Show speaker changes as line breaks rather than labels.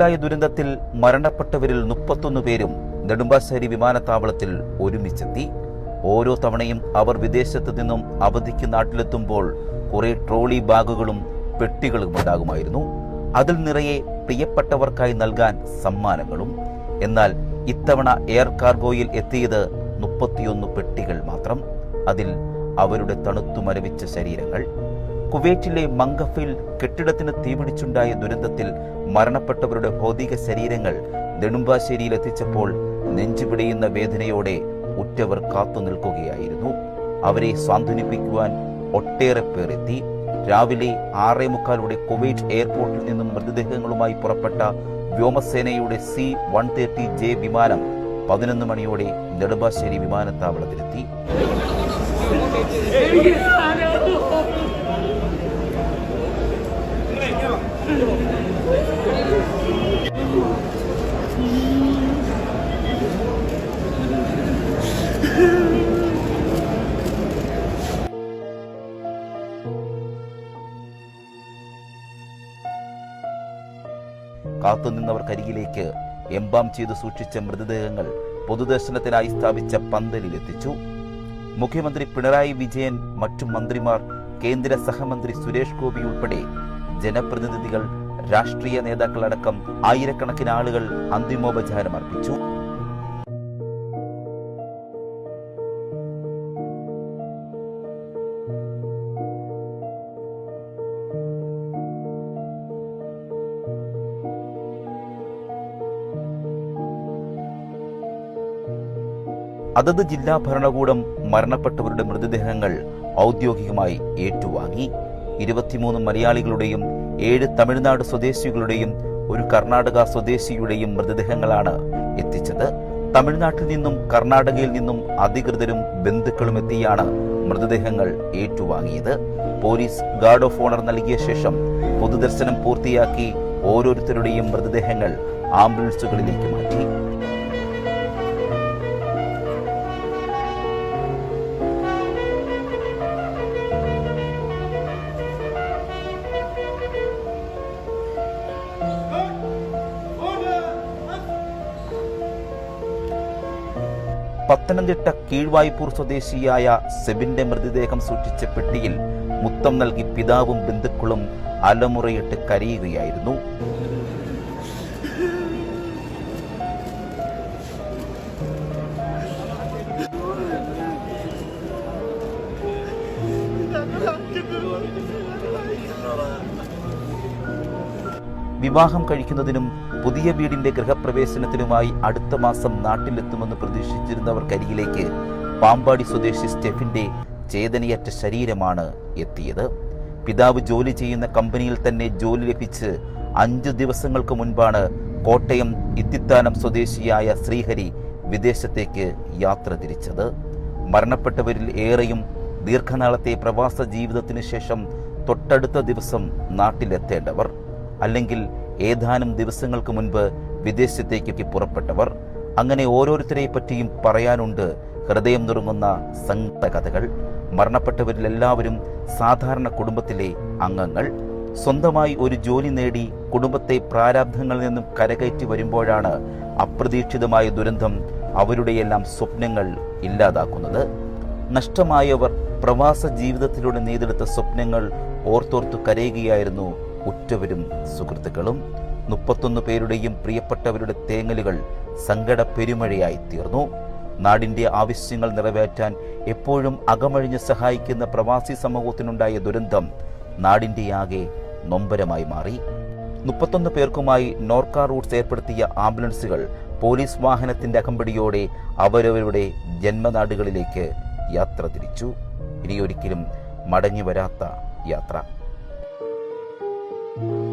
ഉണ്ടായ ദുരന്തത്തിൽ മരണപ്പെട്ടവരിൽ മുപ്പത്തൊന്ന് പേരും നെടുമ്പാശ്ശേരി വിമാനത്താവളത്തിൽ ഒരുമിച്ചെത്തി. ഓരോ തവണയും അവർ വിദേശത്ത് നിന്നും അവധിക്ക് നാട്ടിലെത്തുമ്പോൾ കുറെ ട്രോളി ബാഗുകളും പെട്ടികളും ഉണ്ടാകുമായിരുന്നു. അതിൽ നിറയെ പ്രിയപ്പെട്ടവർക്കായി നൽകാൻ സമ്മാനങ്ങളും. എന്നാൽ ഇത്തവണ എയർ കാർഗോയിൽ എത്തിയത് മുപ്പത്തിയൊന്ന് പെട്ടികൾ മാത്രം. അതിൽ അവരുടെ തണുത്തു മരവിച്ച ശരീരങ്ങൾ കുവൈറ്റിലെ മംഗഫിൽ കെട്ടിടത്തിന് തീപിടിച്ചുണ്ടായ ദുരന്തത്തിൽ മരണപ്പെട്ടവരുടെ ഭൗതിക ശരീരങ്ങൾ നെടുമ്പാശ്ശേരിയിൽ എത്തിച്ചപ്പോൾ നെഞ്ചുപിടിയുന്ന വേദനയോടെ ഉറ്റവർ കാത്തു നിൽക്കുകയായിരുന്നു. അവരെ സാന്ത്വനിപ്പിക്കുവാൻ ഒട്ടേറെ പേർ എത്തി. രാവിലെ ആറേ മുക്കാലോടെ കുവൈറ്റ് എയർപോർട്ടിൽ നിന്നും മൃതദേഹങ്ങളുമായി പുറപ്പെട്ട വ്യോമസേനയുടെ സി വൺ തേർട്ടി ജെ വിമാനം പതിനൊന്ന് മണിയോടെ നെടുമ്പാശ്ശേരി വിമാനത്താവളത്തിലെത്തി. കാത്തുനിന്നവർക്കരികിലേക്ക് എംബാം ചെയ്തു സൂക്ഷിച്ച മൃതദേഹങ്ങൾ പൊതുദർശനത്തിനായി സ്ഥാപിച്ച പന്തലിൽ എത്തിച്ചു മുഖ്യമന്ത്രി പിണറായി വിജയൻ മറ്റു മന്ത്രിമാർ കേന്ദ്ര സഹമന്ത്രി സുരേഷ് ഗോപി ഉൾപ്പെടെ ജനപ്രതിനിധികൾ രാഷ്ട്രീയ നേതാക്കളടക്കം ആയിരക്കണക്കിന് ആളുകൾ അന്തിമോപചാരം അർപ്പിച്ചു അതത് ജില്ലാ ഭരണകൂടം മരണപ്പെട്ടവരുടെ മൃതദേഹങ്ങൾ ഔദ്യോഗികമായി ഏറ്റുവാങ്ങി. ഇരുപത്തിമൂന്ന് മലയാളികളുടെയും ഏഴ് തമിഴ്നാട് സ്വദേശികളുടെയും ഒരു കർണാടക സ്വദേശിയുടെയും മൃതദേഹങ്ങളാണ് എത്തിച്ചത്. തമിഴ്നാട്ടിൽ നിന്നും കർണാടകയിൽ നിന്നും അധികൃതരും ബന്ധുക്കളും എത്തിയാണ് മൃതദേഹങ്ങൾ ഏറ്റുവാങ്ങിയത്. പോലീസ് ഗാർഡ് ഓഫ് ഓണർ നൽകിയ ശേഷം പൊതുദർശനം പൂർത്തിയാക്കി ഓരോരുത്തരുടെയും മൃതദേഹങ്ങൾ ആംബുലൻസുകളിലേക്ക് മാറ്റി. പത്തനംതിട്ട കീഴ്വായ്പൂർ സ്വദേശിയായ സെബിന്റെ മൃതദേഹം സൂക്ഷിച്ച പെട്ടിയിൽ മുത്തം നൽകി പിതാവും ബന്ധുക്കളും അലമുറയിട്ട് കരയുകയായിരുന്നു വിവാഹം കഴിക്കുന്നതിനും പുതിയ വീടിന്റെ ഗൃഹപ്രവേശനത്തിനുമായി അടുത്ത മാസം നാട്ടിലെത്തുമെന്ന് പ്രതീക്ഷിച്ചിരുന്നവർക്കരികിലേക്ക് പാമ്പാടി സ്വദേശി സ്റ്റെഫിന്റെ ചേതനയറ്റ ശരീരമാണ് എത്തിയത്. പിതാവ് ജോലി ചെയ്യുന്ന കമ്പനിയിൽ തന്നെ ജോലി ലഭിച്ച് അഞ്ചു ദിവസങ്ങൾക്ക് മുൻപാണ് കോട്ടയം ഇത്തിത്താനം സ്വദേശിയായ ശ്രീഹരി വിദേശത്തേക്ക് യാത്ര തിരിച്ചത്. മരണപ്പെട്ടവരിൽ ഏറെയും ദീർഘനാളത്തെ പ്രവാസ ജീവിതത്തിനു ശേഷം തൊട്ടടുത്ത ദിവസം നാട്ടിലെത്തേണ്ടവർ. അല്ലെങ്കിൽ ഏതാനും ദിവസങ്ങൾക്ക് മുൻപ് വിദേശത്തേക്ക് പുറപ്പെട്ടവർ അങ്ങനെ ഓരോരുത്തരെ പറ്റിയും പറയാനുണ്ട് ഹൃദയം നുറുങ്ങുന്ന സങ്കടകഥകൾ മരണപ്പെട്ടവരിൽ എല്ലാവരും സാധാരണ കുടുംബത്തിലെ അംഗങ്ങൾ. സ്വന്തമായി ഒരു ജോലി നേടി കുടുംബത്തെ പ്രാരാബ്ധങ്ങളിൽ നിന്നും കരകയറ്റി വരുമ്പോഴാണ് അപ്രതീക്ഷിതമായ ദുരന്തം അവരുടെയെല്ലാം സ്വപ്നങ്ങൾ ഇല്ലാതാക്കുന്നത്. നഷ്ടമായവർ പ്രവാസ ജീവിതത്തിലൂടെ നെയ്തെടുത്ത സ്വപ്നങ്ങൾ ഓർത്തോർത്തു കരയുകയായിരുന്നു ഉറ്റവരും സുഹൃത്തുക്കളും മുപ്പത്തൊന്ന് പേരുടെയും പ്രിയപ്പെട്ടവരുടെ തേങ്ങലുകൾ സങ്കട പെരുമഴയായി തീർന്നു. നാടിന്റെ ആവശ്യങ്ങൾ നിറവേറ്റാൻ എപ്പോഴും അകമഴിഞ്ഞ് സഹായിക്കുന്ന പ്രവാസി സമൂഹത്തിനുണ്ടായ ദുരന്തം നാടിന്റെ ആകെ നൊമ്പരമായി മാറി. മുപ്പത്തൊന്ന് പേർക്കുമായി നോർക്ക റൂട്ട്സ് ഏർപ്പെടുത്തിയ ആംബുലൻസുകൾ പോലീസ് വാഹനത്തിന്റെ അകമ്പടിയോടെ അവരവരുടെ ജന്മനാടുകളിലേക്ക് യാത്ര തിരിച്ചു. ഇനിയൊരിക്കലും മടങ്ങി വരാത്ത യാത്ര. Thank you.